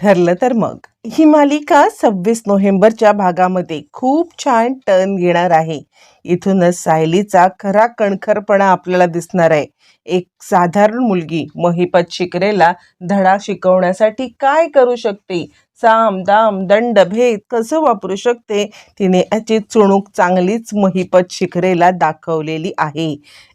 ठरलं तर मग. ही मालिका सव्वीस नोव्हेंबरच्या भागामध्ये खूप छान टर्न घेणार आहे. इथूनच सायलीचा खरा कणखरपणा आपल्याला दिसणार आहे. एक साधारण मुलगी महिपत शिकरेला धडा शिकवण्यासाठी काय करू शकते? साम दाम दंड भेद कसं वापरू शकते? तिने याची चुणूक चांगलीच महिपत शिखरेला दाखवलेली आहे.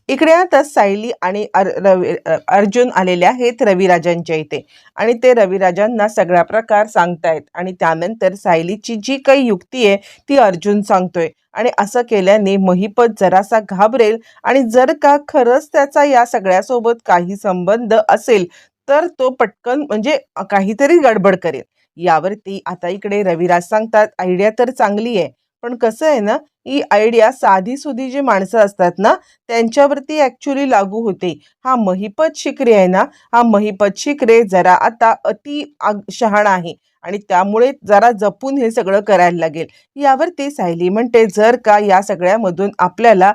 इकडे आता सायली आणि अर रवी अर्जुन आलेले आहेत रविराजांच्या इथे. आणि ते रविराजांना सगळा प्रकार सांगतायत. आणि त्यानंतर सायलीची जी काही युक्ती आहे ती अर्जुन सांगतोय. आणि असं केल्याने महिपत जरासा घाबरेल आणि जर का खरंच त्याचा या सगळ्यासोबत काही संबंध असेल तर तो पटकन म्हणजे काहीतरी गडबड करेल. यावरती आता इकडे रविराज सांगतात आयडिया तर चांगली आहे. पण कसं आहे ना ही आयडिया साधी सुधी जी माणसं असतात ना त्यांच्यावरती ॲक्च्युली लागू होते. हा महिपत शिकरे आहे ना हा महिपत शिकरे जरा आता अति आग शहाणा आहे. आणि त्यामुळे जरा जपून हे सगळं करायला लागेल. यावरती सायली म्हणते जर का या सगळ्यामधून आपल्याला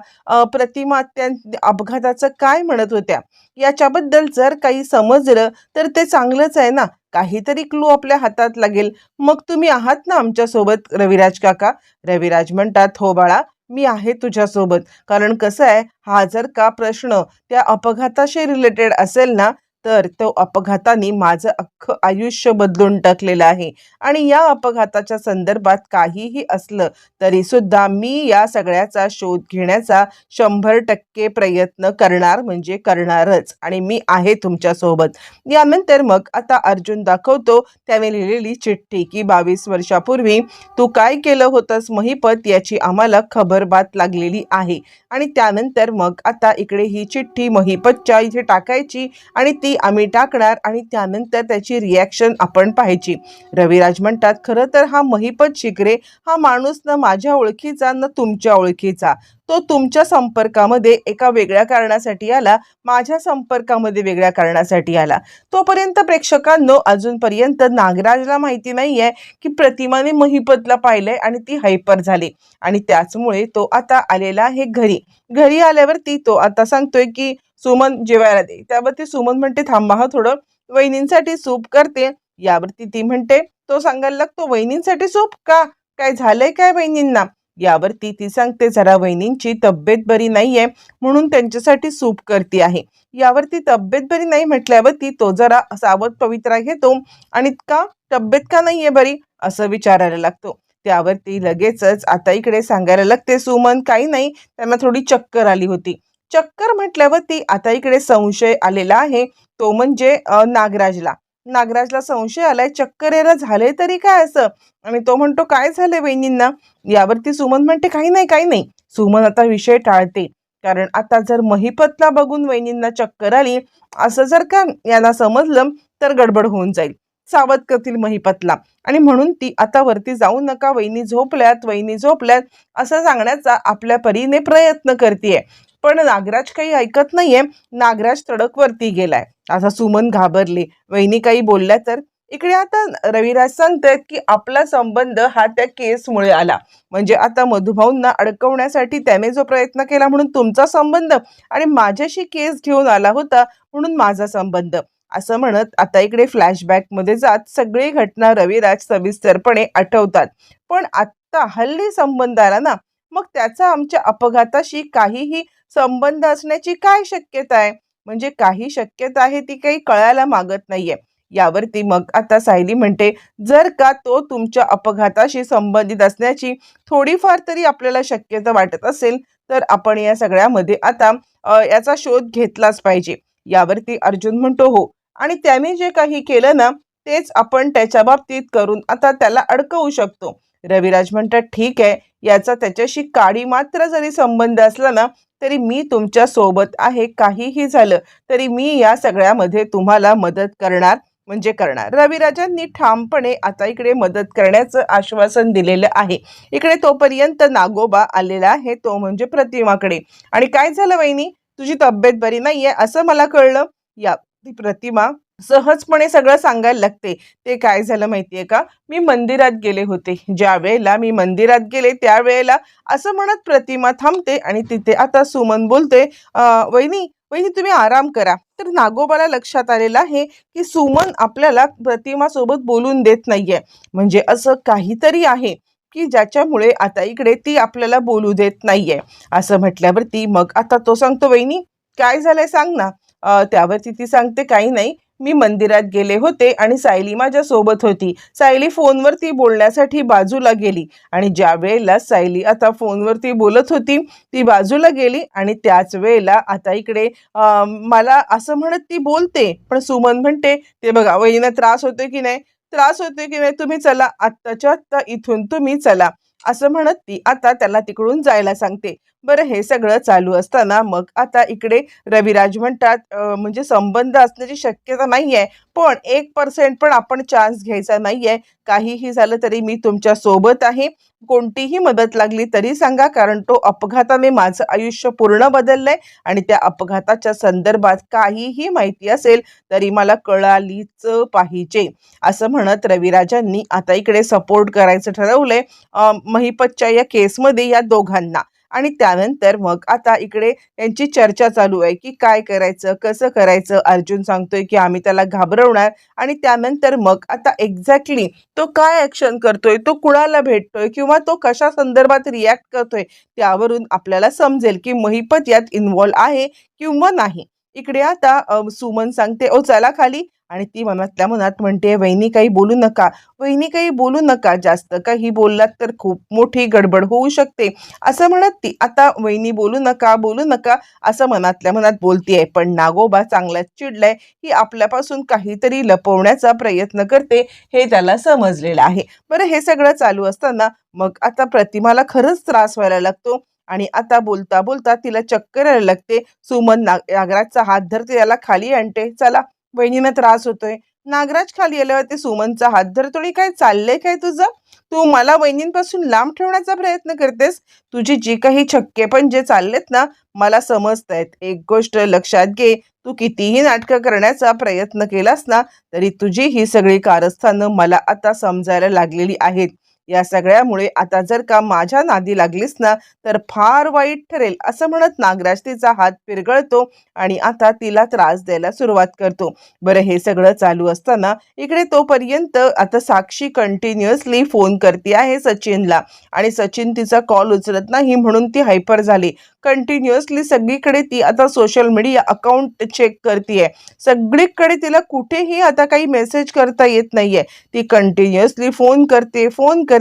प्रतिमा त्या अपघाताचं काय म्हणत होत्या? याच्याबद्दल जर काही समजलं तर ते चांगलंच आहे ना. काहीतरी क्लू आपल्या हातात लागेल. मग तुम्ही आहात ना आमच्यासोबत रविराज काका? रविराज म्हणतात हो बाळा मी आहे तुझ्यासोबत कारण कसं आहे हा जर का प्रश्न त्या अपघाताशी रिलेटेड असेल ना तर तो अपघाताने माझं अख्खं आयुष्य बदलून टाकलेलं आहे. आणि या अपघाताच्या संदर्भात काहीही असलं तरी सुद्धा मी या सगळ्याचा शोध घेण्याचा शंभर टक्के प्रयत्न करणार म्हणजे करणारच. आणि मी आहे तुमच्यासोबत. यानंतर मग आता अर्जुन दाखवतो त्याने लिहिलेली चिठ्ठी की बावीस वर्षापूर्वी तू काय केलं होतंस महिपत याची आम्हाला खबरबात लागलेली आहे. आणि त्यानंतर मग आता इकडे ही चिठ्ठी महिपतच्या इथे टाकायची आणि ती आम्ही टाकणार आणि त्यानंतर त्याची रिॲक्शन आपण पाहायची. रविराज म्हणतात खरं तर हा महिपत शिकरे हा माणूस ना माझ्या ओळखीचा ना तुमच्या ओळखीचा. तो तुमच्या संपर्कामध्ये एका वेगळ्या कारणासाठी आला माझ्या संपर्कामध्ये वेगळ्या कारणासाठी आला. तोपर्यंत प्रेक्षकांनो अजूनपर्यंत नागराजला माहिती नाही आहे की प्रतिमाने महिपतला पाहिलंय आणि ती हायपर झाली. आणि त्याचमुळे तो आता आलेला आहे घरी. घरी आल्यावरती तो आता सांगतोय की सुमन जेवायला दे. त्यावरती सुमन म्हणते थांबा हा थोडं. वहिनींसाठी सूप करते. यावरती ती म्हणते तो सांगायला लागतो वहिनींसाठी सूप? का? काय झालंय काय वहिनींना? यावरती ती सांगते जरा वहिनींची तब्येत बरी नाहीये म्हणून त्यांच्यासाठी सूप करते आहे. यावरती तब्येत बरी नाही म्हटल्यावरती तो जरा सावध पवित्रा घेतो आणि का तब्येत का नाहीये बरी? असं विचारायला लागतो. त्यावरती लगेचच आता इकडे सांगायला लागते सुमन काही नाही. त्यांना थोडी चक्कर आली होती. चक्कर म्हटल्यावरती आता इकडे संशय आलेला आहे. तो म्हणजे नागराजला. नागराजला संशय आलाय चक्कर यायला झाले तरी काय असं? आणि तो म्हणतो काय झालंय वहिनींना यावरती सुमन म्हणते काही नाही काही नाही. सुमन आता विषय टाळते. कारण आता जर महिपतला बघून वहिनींना चक्कर आली असं जर का यांना समजलं तर गडबड होऊन जाईल. सावध करतील महिपतला. आणि म्हणून ती आता वरती जाऊ नका वहिनी झोपल्यात वहिनी झोपल्यात असं सांगण्याचा आपल्या परीने प्रयत्न करते पण नागराज काही ऐकत नाहीये. नागराज तडक वरती गेलाय. आता सुमन घाबरली. वहिनी काही बोलल्या तर इकडे आता रविराज सांगतायत की आपला संबंध हा त्या केसमुळे आला. म्हणजे आता मधुभाऊंना अडकवण्यासाठी त्याने जो प्रयत्न केला म्हणून तुमचा संबंध आणि माझ्याशी केस घेऊन आला होता म्हणून माझा संबंध. असं म्हणत आता इकडे फ्लॅशबॅकमध्ये जात सगळी घटना रविराज सविस्तरपणे आठवतात. पण आत्ता हल्ली संबंध आला ना मग त्याचा आमच्या अपघाताशी काहीही संबंध असण्याची काय शक्यता आहे? म्हणजे काही शक्यता आहे ती काही कळायला मागत नाहीये. यावरती मग आता सायली म्हणते जर का तो तुमच्या अपघाताशी संबंधित असण्याची थोडीफार तरी आपल्याला शक्यता वाटत असेल तर आपण या सगळ्यामध्ये आता याचा शोध घेतलाच पाहिजे. यावरती अर्जुन म्हणतो हो. आणि त्याने जे काही केलं ना तेच आपण त्याच्या बाबतीत करून आता त्याला अडकवू शकतो. रविराज म्हणतात ठीक आहे याचा त्याच्याशी काडी मात्र जरी संबंध असला ना तरी मी तुमच्यासोबत आहे काहीही झालं तरी मी या सगळ्यामध्ये तुम्हाला मदत करणार म्हणजे करणार. रविराजांनी ठामपणे आता इकडे मदत करण्याचं आश्वासन दिलेलं आहे. इकडे तोपर्यंत नागोबा आलेला आहे तो म्हणजे प्रतिमाकडे. आणि काय झालं वहिनी? तुझी तब्येत बरी नाहीये असं मला कळलं? या ती प्रतिमा सहजपणे सगळं सांगायला लागते. ते काय झालं माहितीये का? मी मंदिरात गेले होते. ज्या वेळेला मी मंदिरात गेले त्यावेळेला असं म्हणत प्रतिमा थांबते आणि तिथे आता सुमन बोलते वहिनी वहिनी तुम्ही आराम करा. तर नागोबाला लक्षात आलेलं आहे की सुमन आपल्याला प्रतिमासोबत बोलून देत नाहीये. म्हणजे असं काहीतरी आहे की ज्याच्यामुळे आता इकडे ती आपल्याला बोलू देत नाहीये. असं म्हटल्यावरती मग आता तो सांगतो वहिनी काय झालंय सांग ना. त्यावरती ती सांगते काही नाही. मी मंदिरात गेले होते आणि सायली माझ्या सोबत होती. सायली फोनवरती बोलण्यासाठी बाजूला गेली आणि ज्या वेळेला सायली आता फोनवरती बोलत होती ती बाजूला गेली आणि त्याच वेळेला आता इकडे मला असं म्हणत ती बोलते. पण सुमन म्हणते ते बघा वहिनीला त्रास होतोय की नाही? त्रास होतोय की नाही? तुम्ही चला आत्ताच्या आत्ता इथून तुम्ही चला. असं म्हणत ती आता त्याला तिकडून जायला सांगते. बरं हे सगळं चालू असताना मग आता इकडे रविराज म्हणतात म्हणजे संबंध असण्याची शक्यता नाही आहे पण एक पर्सेंट पण आपण चान्स घ्यायचा नाही आहे काहीही झालं तरी मी तुमच्यासोबत आहे. कोणतीही मदत लागली तरी सांगा कारण तो अपघाताने माझं आयुष्य पूर्ण बदललंय आणि त्या अपघाताच्या संदर्भात काहीही माहिती असेल तरी मला कळालीच पाहिजे. असं म्हणत रविराजांनी आता इकडे सपोर्ट करायचं ठरवलंय. महिपतच्या या केसमध्ये या दोघांना. आणि त्यानंतर मग आता इकडे यांची चर्चा चालू आहे की काय करायचं कसं करायचं? अर्जुन सांगतोय की आम्ही त्याला घाबरवणार आणि त्यानंतर मग आता एक्झॅक्टली तो काय ऍक्शन करतोय तो कुणाला भेटतोय किंवा तो कशा संदर्भात रिॲक्ट करतोय त्यावरून आपल्याला समजेल की महिपत यात इन्व्हॉल्व आहे किंवा नाही. इकडे आता सुमन सांगते ओ चला खाली. आणि ती मनातल्या मनात म्हणते वहिनी काही बोलू नका. वहिनी काही बोलू नका जास्त. काही बोललात तर खूप मोठी गडबड होऊ शकते. असं म्हणत ती. आता वहिनी बोलू नका बोलू नका. असं मनातल्या मनात बोलतीये. पण नागोबा चांगलाच चिडलाय. की आपल्यापासून काहीतरी लपवण्याचा प्रयत्न करते हे त्याला समजलेलं आहे. बरं हे सगळं चालू असताना मग आता प्रतिमाला खरंच त्रास व्हायला लागतो. आणि आता बोलता बोलता तिला चक्कर यायला लागते. सुमन नाग नागराजचा हात धरते त्याला खाली आणते. चला बहिणींना त्रास होतोय. नागराज खाली आल्यावरती सुमनचा हात धरतोळी काय चाललंय? काय तुझं? तू मला वहिनींपासून लांब ठेवण्याचा प्रयत्न करतेस. तुझी जी काही छक्के पण जे चाललेत ना मला समजतायत. एक गोष्ट लक्षात घे. तू कितीही नाटकं करण्याचा प्रयत्न केलास ना तरी तुझी ही सगळी कारस्थानं मला आता समजायला लागलेली आहेत. या सगळ्यामुळे आता जर का माझ्या नादी लागलीस ना तर फार वाईट ठरेल असं म्हणत नागराज तिचा हात पिरगळतो आणि आता तिला त्रास द्यायला सुरुवात करतो. बरं हे सगळं चालू असताना इकडे तोपर्यंत आता साक्षी कंटिन्युअसली फोन करते आहे सचिनला आणि सचिन तिचा कॉल उचलत नाही म्हणून ती हायपर झाली. कंटिन्युअसली सगळीकडे ती आता सोशल मीडिया अकाउंट चेक करते सगळीकडे तिला कुठेही आता काही मेसेज करता येत नाहीये. ती कंटिन्युअसली फोन करते फोन करते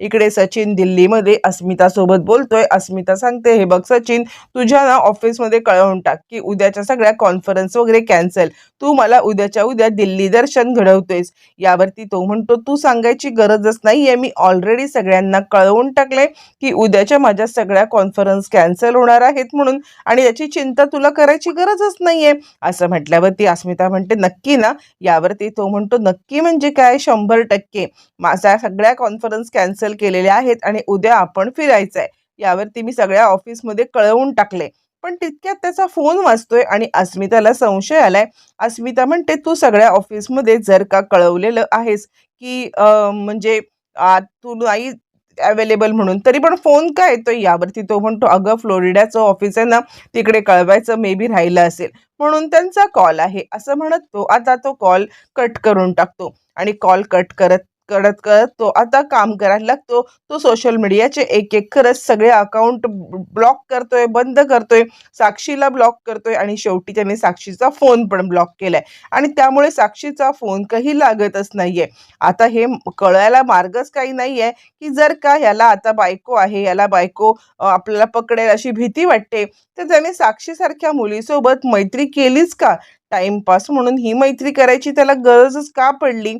इकडे सचिन दिल्लीमध्ये अस्मिता सोबत बोलतोय. अस्मिता सांगते हे बघ सचिन तुझ्या ना ऑफिसमध्ये कळवून टाक की उद्याच्या सगळ्या कॉन्फरन्स वगैरे कॅन्सल तू मला उद्याच्या उद्या दिल्ली दर्शन घडवतोयस. यावरती तो म्हणतो तू सांगायची गरजच नाहीये. मी ऑलरेडी सगळ्यांना कळवून टाकले की उद्याच्या माझ्या सगळ्या कॉन्फरन्स कॅन्सल होणार आहेत म्हणून आणि याची चिंता तुला करायची गरजच नाहीये. असं म्हटल्यावरती अस्मिता म्हणते नक्की ना. यावरती तो म्हणतो नक्की म्हणजे काय? शंभर टक्के. माझ्या सगळ्या कॉन्फरन्स कॅन्सल केलेल्या आहेत आणि उद्या आपण फिरायचं आहे यावरती मी सगळ्या ऑफिसमध्ये कळवून टाकले. पण तितक्यात त्याचा फोन वाचतोय आणि अस्मिताला संशय आलाय. अस्मिता म्हणते तू सगळ्या ऑफिसमध्ये जर का कळवलेलं आहेस की म्हणजे तू नाही अवेलेबल म्हणून तरी पण फोन काय येतोय? यावरती तो म्हणतो अगं फ्लोरिडाचं ऑफिस आहे ना तिकडे कळवायचं मे बी राहिलं असेल. म्हणून त्यांचा कॉल आहे. असं म्हणत तो आता तो कॉल कट करून टाकतो. आणि कॉल कट करत करत करत तो आता काम करायला लागतो. तो सोशल मीडियाचे एक एक खरंच सगळे अकाउंट ब्लॉक करतोय बंद करतोय. साक्षीला ब्लॉक करतोय आणि शेवटी त्याने साक्षीचा फोन पण ब्लॉक केलाय. आणि त्यामुळे साक्षीचा फोन काही लागतच नाहीये. आता हे कळायला मार्गच काही नाहीये की जर का याला आता बायको आहे याला बायको आपल्याला पकडेल अशी भीती वाटते तर त्याने साक्षीसारख्या मुलीसोबत मैत्री केलीच का? टाइमपास म्हणून ही मैत्री करायची त्याला गरजच का पडली?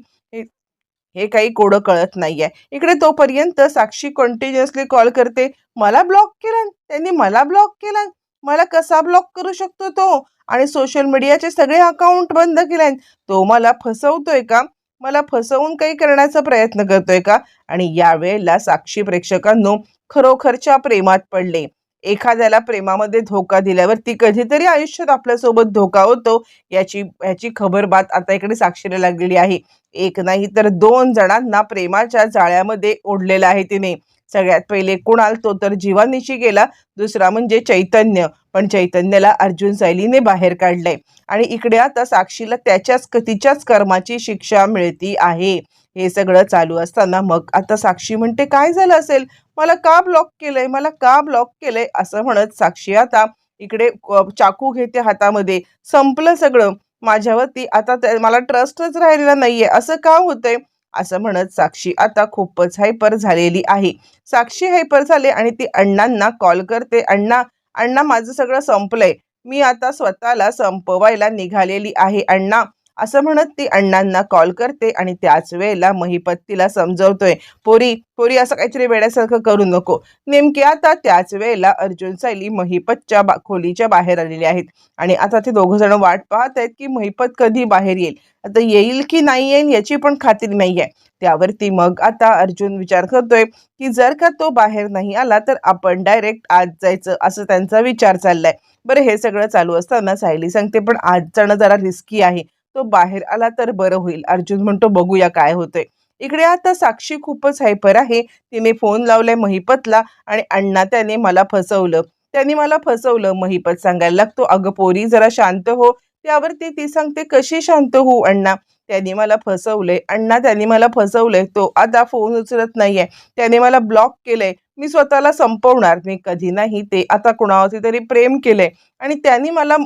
हे काही कोडं कळत नाहीये. इकडे तोपर्यंत साक्षी कंटिन्युअसली कॉल करते मला ब्लॉक केलं त्यांनी मला ब्लॉक केलं मला कसा ब्लॉक करू शकतो तो? आणि सोशल मीडियाचे सगळे अकाउंट बंद केले तो मला फसवतोय का? मला फसवून काही करण्याचा प्रयत्न करतोय का? आणि यावेळेला साक्षी प्रेक्षकांनो खरोखरच्या प्रेमात पडले. एखाद्याला प्रेमामध्ये धोका दिल्यावर ती कधीतरी आयुष्यात आपल्यासोबत धोका होतो याची याची खबर बात आता इकडे साक्षीला लागलेली आहे. एक नाही तर दोन जणांना प्रेमाच्या जाळ्यामध्ये ओढलेलं आहे तिने. सगळ्यात पहिले कुणाल तो तर जीवानिशी गेला दुसरा म्हणजे चैतन्य. पण चैतन्याला अर्जुन सैलीने बाहेर काढलंय. आणि इकडे आता साक्षीला त्याच्याच तिच्याच कर्माची शिक्षा मिळती आहे. हे सगळं चालू असताना मग आता साक्षी म्हणते काय झालं असेल? मला का ब्लॉक केलंय? मला का ब्लॉक केलंय? असं म्हणत साक्षी आता इकडे चाकू घेते हातामध्ये. संपलं सगळं. माझ्यावरती आता त्या- मला ट्रस्टच राहिलेला नाहीये. असं का होतंय? असं म्हणत साक्षी आता खूपच हायपर झालेली आहे. साक्षी हायपर झाले आणि ती अण्णांना कॉल करते. अण्णा अण्णा माझं सगळं संपलंय. मी आता स्वतःला संपवायला निघालेली आहे. अण्णा असं म्हणत ती अण्णांना कॉल करते आणि त्याच वेळेला महिपत तिला समजवतोय पोरी पोरी असं काहीतरी वेड्यासारखं करू नको. नेमके आता त्याच वेळेला अर्जुन सायली महिपतच्या बा खोलीच्या बाहेर आलेले आहेत आणि आता ते दोघं जण वाट पाहत आहेत की महिपत कधी बाहेर येईल. आता येईल की नाही येईल याची पण खात्री नाही आहे त्यावरती मग आता अर्जुन विचार करतोय की जर का तो बाहेर नाही आला तर आपण डायरेक्ट आज जायचं असं त्यांचा विचार चाललाय. बरं हे सगळं चालू असताना सायली सांगते पण आज जाणं जरा रिस्की आहे. तो बाहेर आला तर बरं होईल. अर्जुन म्हणतो बघूया काय होतंय. इकडे आता साक्षी खूपच हायपर आहे. तिने फोन लावलाय महिपतला आणि अण्णा त्याने मला फसवलं. त्यांनी मला फसवलं महिपत सांगायला लागतो. अगं पोरी जरा शांत हो. त्यावरती ती सांगते कशी शांत हो अण्णा? त्यांनी मला फसवलंय. अण्णा त्यांनी मला फसवलंय. तो आता फोन उचलत नाहीये. त्याने मला ब्लॉक केलंय. मी स्वतःला संपवणार. मी कधी नाही. ते आता कुणावरती तरी प्रेम केले आणि त्यांनी मला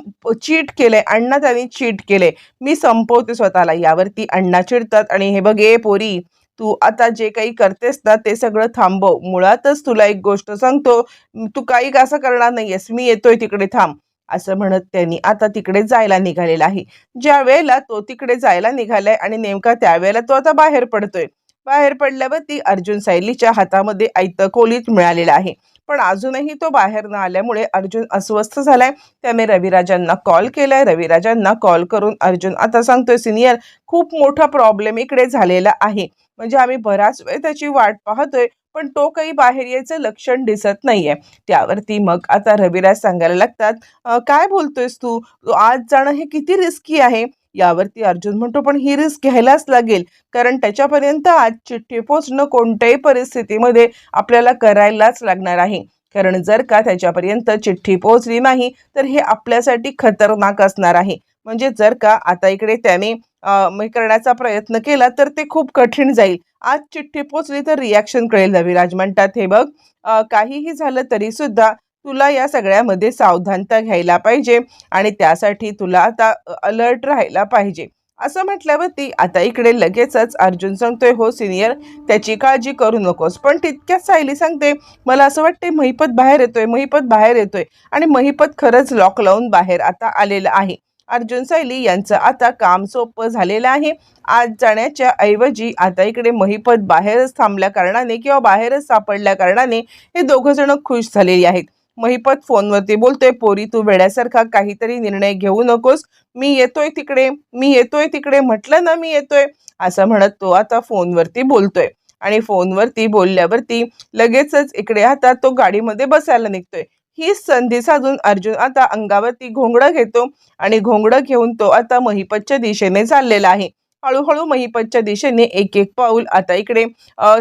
चीट केले अण्णा त्यांनी चीट केले मी संपवते स्वतःला. यावरती अण्णा चिडतात. आणि हे बघ ए पोरी तू आता जे काही करतेस ना ते सगळं थांबव. मुळातच तुला एक गोष्ट सांगतो. तू काही असं करणार नाहीयेस. मी येतोय. तिकडे थांब. असं म्हणत त्यांनी आता तिकडे जायला निघालेला आहे. ज्या वेळेला तो तिकडे जायला निघालाय आणि नेमका त्यावेळेला तो आता बाहेर पडतोय. बाहेर पडल्यावर ती अर्जुन सायलीच्या हातामध्ये ऐतं खोलीत मिळालेला आहे. पण अजूनही तो बाहेर न आल्यामुळे अर्जुन अस्वस्थ झालाय. त्याने रविराजांना कॉल केलाय. रविराजांना कॉल करून अर्जुन आता सांगतोय सिनियर खूप मोठा प्रॉब्लेम इकडे झालेला आहे. म्हणजे आम्ही बराच वेळ त्याची वाट पाहतोय पण तो काही बाहेर यायचं लक्षण दिसत नाहीये. त्यावरती मग आता रविराज सांगायला लागतात काय बोलतोयस तू? आज जाणं हे किती रिस्की आहे? यावरती अर्जुन म्हणतो पण ही रिस्क घ्यायलाच लागेल. कारण त्याच्यापर्यंत आज चिठ्ठी पोचणं कोणत्याही परिस्थितीमध्ये आपल्याला करायलाच लागणार आहे. कारण जर का त्याच्यापर्यंत चिठ्ठी पोहोचली नाही तर हे आपल्यासाठी खतरनाक असणार आहे. म्हणजे जर का आता इकडे त्याने करण्याचा प्रयत्न केला तर ते खूप कठीण जाईल. आज चिठ्ठी पोचली तर रिॲक्शन कळेल रविराज. म्हणतात हे बघ काहीही झालं तरी सुद्धा तुला या सगळ्यामध्ये सावधानता घ्यायला पाहिजे आणि त्यासाठी तुला आता अलर्ट राहायला पाहिजे. असं म्हटल्यावरती आता इकडे लगेचच अर्जुन सांगतोय हो सिनियर त्याची काळजी करू नकोस पण तितक्याच सायली सांगते मला असं वाटते महिपत बाहेर येतोय महिपत बाहेर येतोय आणि महिपत खरंच लॉक लावून बाहेर आता आलेलं आहे. अर्जुन सायली यांचं आता काम सोपं झालेलं आहे. आज जाण्याच्या ऐवजी आता इकडे महिपत बाहेरच थांबल्या कारणाने किंवा बाहेरच सापडल्या कारणाने हे दोघं जण खुश झालेली आहेत. महिपत फोनवरती बोलतोय पोरी तू वेड्यासारखा काहीतरी निर्णय घेऊ नकोस. मी येतोय तिकडे मी येतोय तिकडे म्हटलं ना मी येतोय असं म्हणत तो आता फोनवरती बोलतोय. आणि फोनवरती बोलल्यावरती लगेचच इकडे आता तो गाडीमध्ये बसायला निघतोय. ही संधी साधून अर्जुन आता अंगावरती घोंगडं घेतो आणि घोंगडं घेऊन तो आता महिपतच्या दिशेने चाललेला आहे. हळूहळू महिपतच्या दिशेने एक एक पाऊल आता इकडे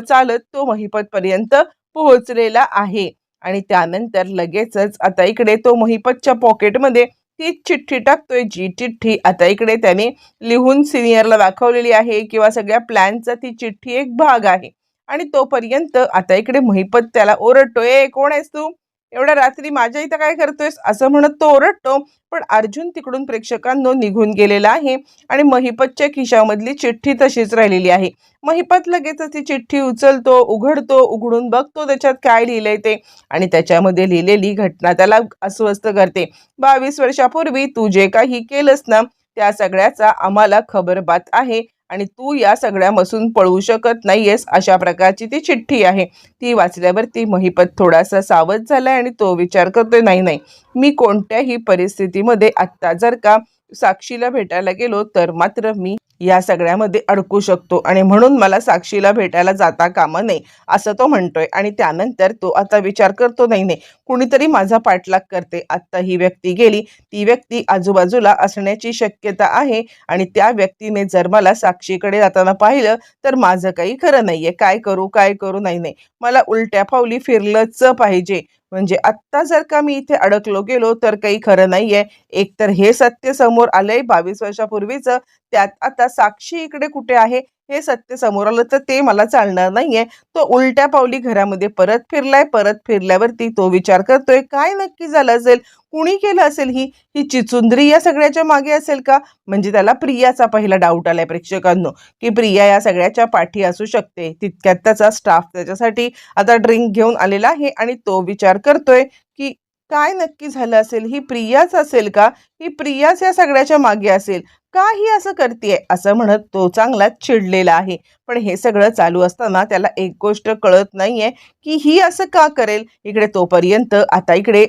चालत तो महिपत पर्यंत पोहोचलेला आहे. आणि त्यानंतर लगेचच आता इकडे तो महिपतच्या पॉकेटमध्ये ती चिठ्ठी टाकतोय जी चिठ्ठी आता इकडे त्याने लिहून सिनियरला दाखवलेली आहे किंवा सगळ्या प्लॅनचा ती चिठ्ठी एक भाग आहे. आणि तोपर्यंत आता इकडे महिपत त्याला ओरडतोय कोण आहेस तू? एवढ्या रात्री माझ्या इथं काय करतोयस? असं म्हणत तो ओरडतो. पण अर्जुन तिकडून प्रेक्षकांनो निघून गेलेला आहे आणि महिपतच्या खिशामधली चिठ्ठी तशीच राहिलेली आहे. महिपत लगेच ती चिठ्ठी उचलतो उघडतो उघडून बघतो त्याच्यात काय लिहिलंय ते आणि त्याच्यामध्ये लिहिलेली घटना त्याला अस्वस्थ करते. बावीस वर्षापूर्वी तू जे काही केलंस ना त्या सगळ्याचा आम्हाला खबरबात आहे. आणि तू या सगळ्यापासून पळू शकत नाहीयेस अशा प्रकारची ती चिठ्ठी आहे. ती वाचल्यावरती महिपत थोडासा सावध झालाय आणि तो विचार करतोय नाही नाही मी कोणत्याही परिस्थितीमध्ये आत्ता जर का साक्षीला भेटायला गेलो तर मात्र मी या सगळ्यामध्ये अडकू शकतो. आणि म्हणून मला साक्षीला भेटायला जाता कामा नये असं तो म्हणतोय. आणि त्यानंतर तो आता विचार करतो नाही नाही कुणीतरी माझा पाठलाग करते. आत्ता ही व्यक्ती गेली. ती व्यक्ती आजूबाजूला असण्याची शक्यता आहे. आणि त्या व्यक्तीने जर मला साक्षीकडे जाताना पाहिलं तर माझं काही खरं नाहीये. काय करू काय करू? नाही नाही. मला उलट्या फावली फिरलंच पाहिजे. म्हणजे आत्ता जर का मी इथे अडकलो गेलो तर काही खरं नाहीये. एकतर हे सत्य समोर आलंय बावीस वर्षापूर्वीचं. त्यात आता साक्षी इकडे कुठे आहे हे सत्य समोर आलं तर ते मला चालणार नाहीये. तो उलट्या पावली घरामध्ये परत फिरलाय परत फिरल्यावरती तो विचार करतोय काय नक्की झालं असेल? कुणी केलं असेल ही? ही चिचुंद्री या सगळ्याच्या मागे असेल का? म्हणजे त्याला प्रियाचा पहिला डाऊट आलाय प्रेक्षकांनो की प्रिया या सगळ्याच्या पाठी असू शकते. तितक्यात त्याचा स्टाफ त्याच्यासाठी आता ड्रिंक घेऊन आलेला आहे आणि तो विचार करतोय की काय नक्की झालं असेल? ही प्रियाच असेल का? ही प्रियाच या सगळ्याच्या मागे असेल? का ही असं करते असं म्हणत तो चांगलाच चिडलेला आहे. पण हे सगळं चालू असताना त्याला एक गोष्ट कळत नाहीये की ही असं का करेल? इकडे तोपर्यंत आता इकडे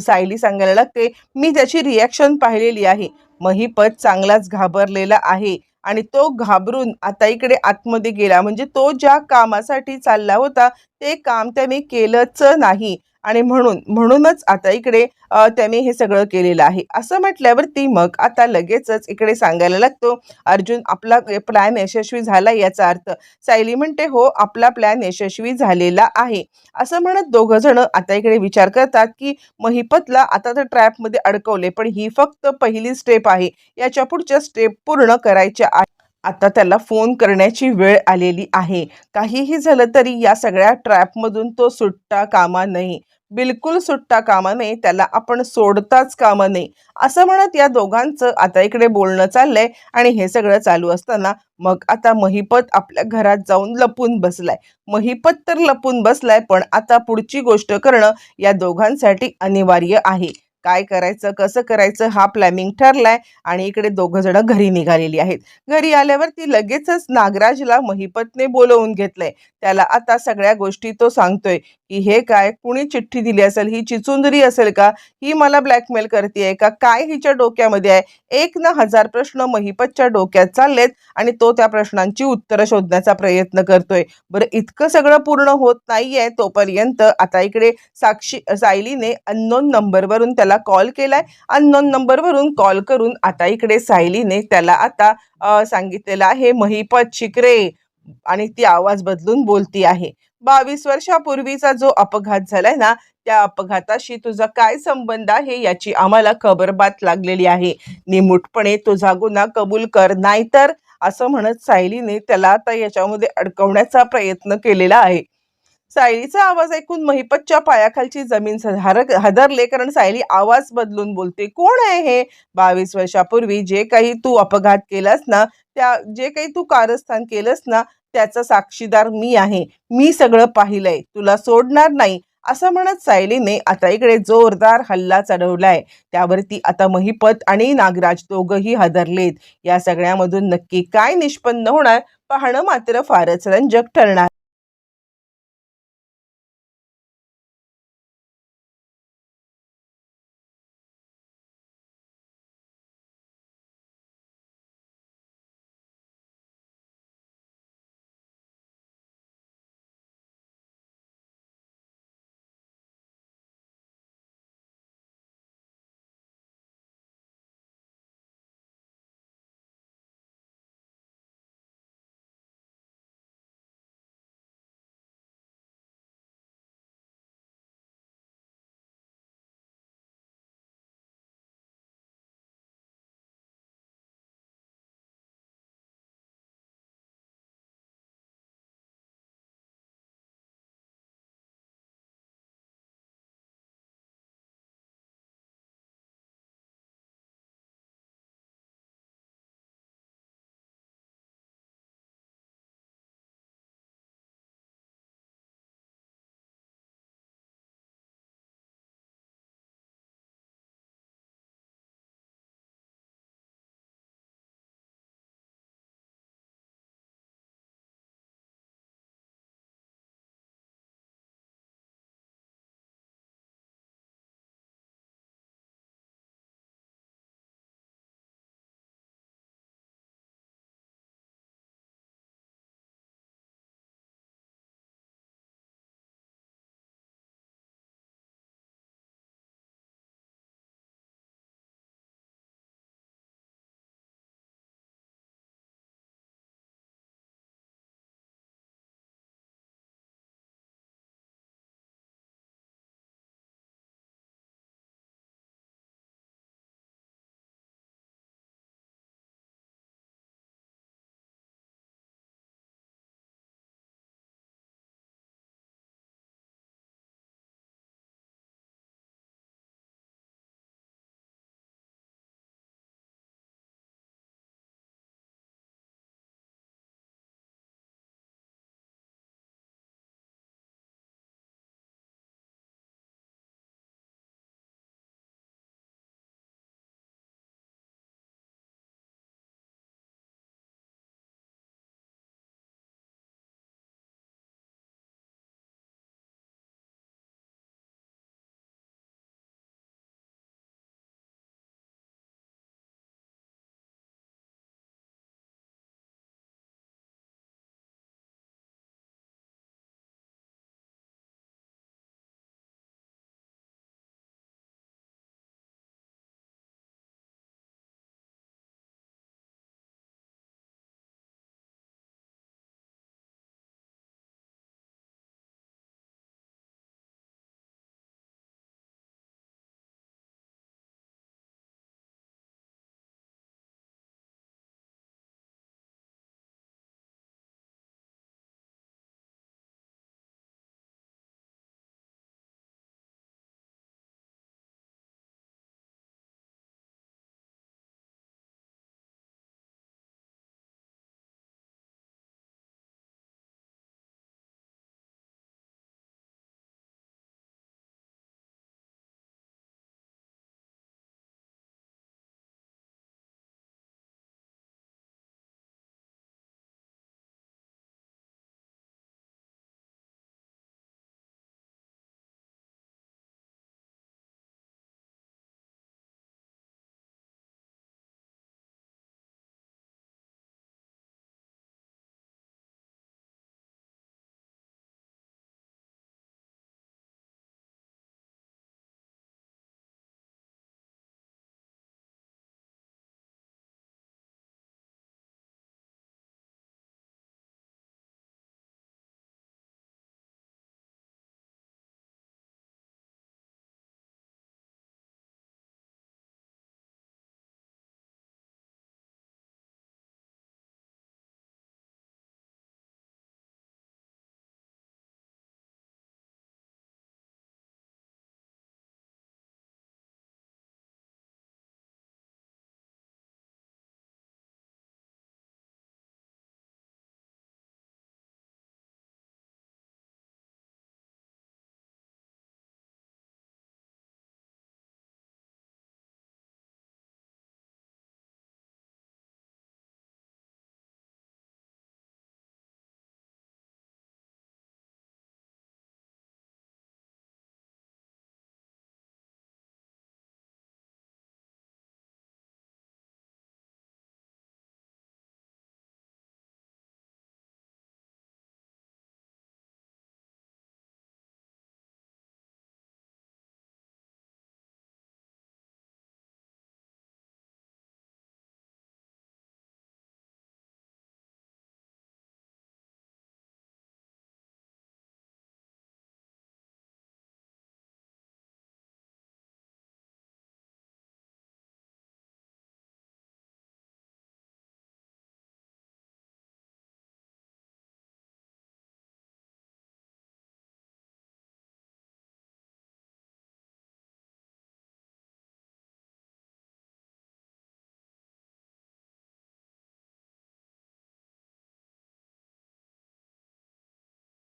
सायली सांगायला लागते मी त्याची रिॲक्शन पाहिलेली आहे. महिपत चांगलाच घाबरलेला आहे. आणि तो घाबरून आता इकडे आतमध्ये गेला. म्हणजे तो ज्या कामासाठी चालला होता ते काम त्याने केलंच नाही. आणि म्हणून म्हणूनच आता इकडे त्याने हे सगळं केलेलं आहे. असं म्हटल्यावरती मग आता लगेचच इकडे सांगायला लागतो अर्जुन आपला प्लॅन यशस्वी झाला याचा अर्थ. सायली म्हणते हो आपला प्लॅन यशस्वी झालेला आहे. असं म्हणत दोघं जण आता इकडे विचार करतात की महिपतला आता तर ट्रॅपमध्ये अडकवले पण ही फक्त पहिली स्टेप आहे. याच्या पुढच्या स्टेप पूर्ण करायच्या आहे आता त्याला फोन करण्याची वेळ आलेली आहे. काहीही झालं तरी या सगळ्या ट्रॅपमधून तो सुटता कामा नाही बिलकुल सुटता कामा नये त्याला आपण सोडताच कामा नये. असं म्हणत या दोघांचं आता इकडे बोलणं चाललंय आणि हे सगळं चालू असताना मग आता महिपत आपल्या घरात जाऊन लपून बसलाय. महिपत तर लपून बसलाय पण आता पुढची गोष्ट करणं या दोघांसाठी अनिवार्य आहे. काय करायचं कसं करायचं हा प्लॅनिंग ठरलाय आणि इकडे दोघं जण घरी निघालेली आहेत. घरी आल्यावर ती लगेचच नागराजला महिपतने बोलवून घेतलंय. त्याला आता सगळ्या गोष्टी तो सांगतोय की हे काय कुणी चिठ्ठी दिली असेल ही चिचुंदरी असेल का ही मला ब्लॅकमेल करते का काय हिच्या डोक्यामध्ये आहे? एक ना हजार प्रश्न महिपतच्या डोक्यात चाललेत आणि तो त्या प्रश्नांची उत्तरं शोधण्याचा प्रयत्न करतोय. बरं इतकं सगळं पूर्ण होत नाहीये तोपर्यंत आता इकडे साक्षी सायलीने अननोन नंबरवरून त्याला कॉल केलाय अननोन नंबरवरून कॉल करून आता इकडे सायलीने त्याला आता सांगितलेलं आहे महिपत शिकरे आणि ती आवाज बदलून बोलती आहे. बावीस वर्षापूर्वीचा जो अपघात झालाय ना त्या अपघाताशी तुझा काय संबंध आहे याची आम्हाला खबरबात लागलेली आहे. निमूटपणे तुझा गुन्हा कबूल कर नाहीतर असं म्हणत सायलीने त्याला आता याच्यामध्ये अडकवण्याचा प्रयत्न केलेला आहे. सायलीचा आवाज ऐकून महिपतच्या पायाखालची जमीन हदरले कारण सायली आवाज बदलून बोलते कोण आहे हे? बावीस वर्षापूर्वी जे काही तू अपघात केलास ना त्या जे काही तू कारस्थान केलंस ना त्याचा साक्षीदार मी आहे. मी सगळं पाहिलंय. तुला सोडणार नाही. असं म्हणत सायलीने आता इकडे जोरदार हल्ला चढवलाय. त्यावरती आता महिपत आणि नागराज दोघंही हादरलेत. या सगळ्यामधून नक्की काय निष्पन्न होणार पाहणं मात्र फारच रंजक ठरणार.